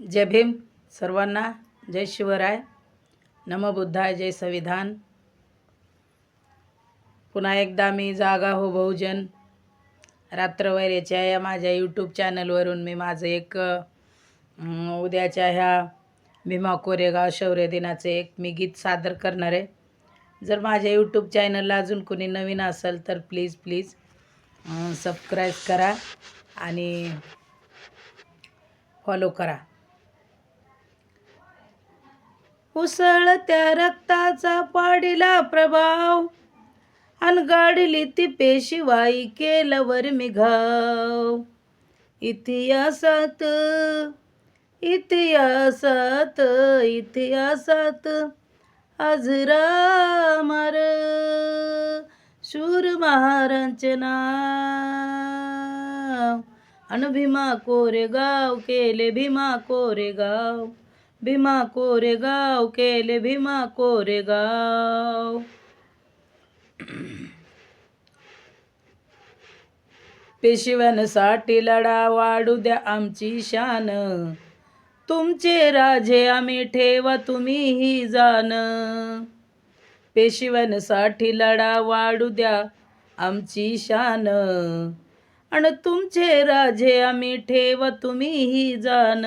जय भीम सर्वांना. जय शिवराय. नमबुद्धाय जय संविधान. पुन्हा एकदा मी जागा हो बहुजन. रात्रवैरेच्या या माझ्या यूट्यूब चॅनलवरून मी माझं एक उद्याच्या ह्या भीमा कोरेगाव शौर्य दिनाचे एक मी गीत सादर करणार आहे. जर माझ्या यूट्यूब चॅनलला अजून कोणी नवीन असेल तर प्लीज प्लीज सबस्क्राईब करा आणि फॉलो करा. उसळत्या रक्ताचा पाडिला प्रभाव. अनगाडली ती पेशिवाई केलवर मिघाव. इतिहासात इतिहासात इतिहासात आज शूर महारांचे नाव. अन भीमा कोरेगाव केले भीमा कोरेगाव. भीमा कोरेगाव केले भीमा कोरेगाव पेशव्यांसाठी लढा वाढू द्या आमची शान तुमचे राजे आम्ही ठेवा तुम्हीही जाण पेशव्यांसाठी लढा वाढू द्या आमची शान आणि तुमचे राजे आम्ही ठेवा तुम्हीही जाण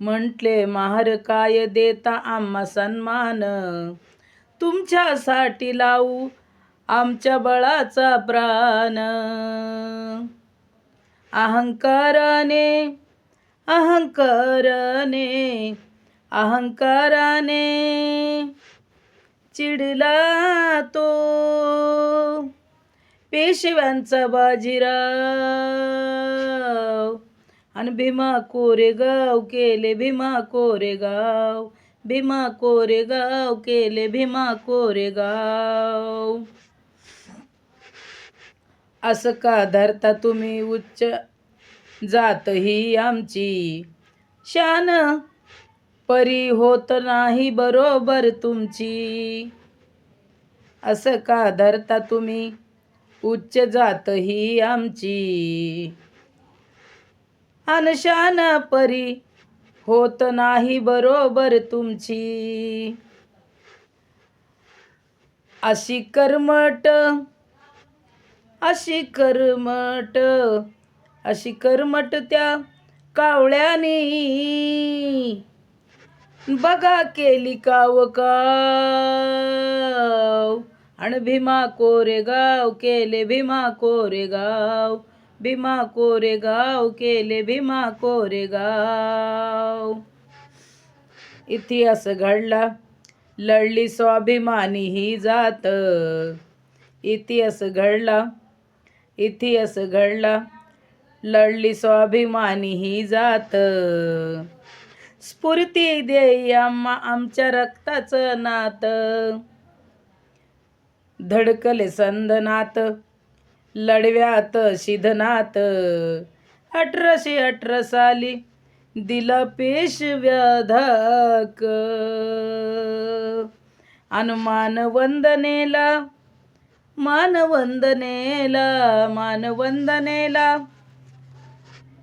म्हटले महार काय देता आम्हा सन्मान? तुमच्यासाठी लावू आमच्या बळाचा प्राण. अहंकाराने अहंकाराने अहंकाराने चिडला तो. पेशव्यांचा बाजीराव. आणि भीमा कोरेगाव केले भीमा कोरेगाव भीमा कोरेगाव केले भीमा कोरेगाव असं का धरता तुम्ही उच्च जात ही आमची? शान परी होत नाही बरोबर तुमची. असं का धरता तुम्ही उच्च जात ही आमची? अनशान परी होत नाही बरोबर तुमची. अशी कर्मट अशी कर्मट अशी कर्मट त्या कावळ्याने. बघा केली काव काव आणि भीमा कोरेगाव केले भीमा कोरेगाव. भीमा कोरेगाव केले भीमा कोरेगाव इतिहास घडला लढली स्वाभिमानी ही जात. इतिहास घडला इतिहास घडला लढली स्वाभिमानी ही जात. स्फूर्ती देई आम्हा आमच्या रक्ताचं नात. धडकले संदनात लढव्यात शिधनात अठराशे अठरा साली दिला पेशव्याधाक हनुमान वंदनेला मानवंदनेला मानवंदनेला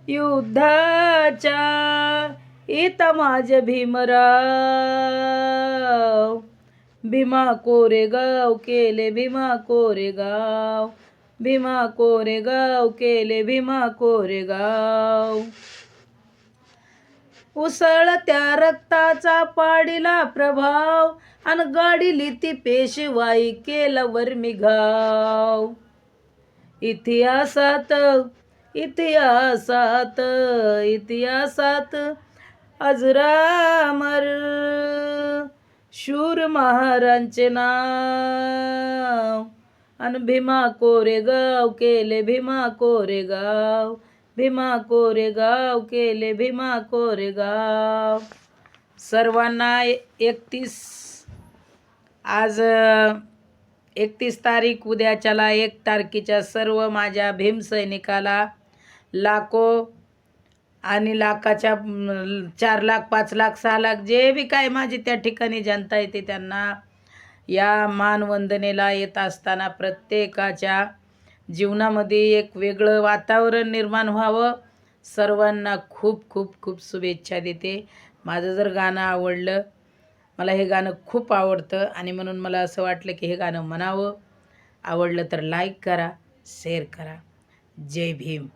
युद्धाच्या इता माझ भीमराव. भीमा कोरेगाव केले भीमा कोरेगाव. भीमा कोरेगाव केले भीमा कोरेगाव उसळत्या रक्ताचा पाडिला प्रभाव अन गाडीली ती पेशवाई केला वर्मिघाव इतिहासात इतिहासात इतिहासात अजरामर शूर महारांचे नाव. अन भीमा कोरेगाव केले भीमा कोरेगाव भीमा कोरेगाव केले भीमा कोरेगाव सर्वांना एकतीस आज एकतीस तारीख उद्याच्याला एक तारखेच्या सर्व माझ्या भीमसैनिकाला लाखो आणि लाखाच्या चार लाख पाच लाख सहा लाख जे बी काय माझी त्या ठिकाणी जनता येते त्यांना या मानवंदनेला येत असताना प्रत्येकाच्या जीवनामध्ये एक वेगळं वातावरण निर्माण व्हावं. सर्वांना खूप खूप खूप शुभेच्छा देते. माझं जर गाणं आवडलं मला हे गाणं खूप आवडतं आणि म्हणून मला असं वाटलं की हे गाणं म्हणावं. आवडलं तर लाईक करा शेअर करा. जय भीम.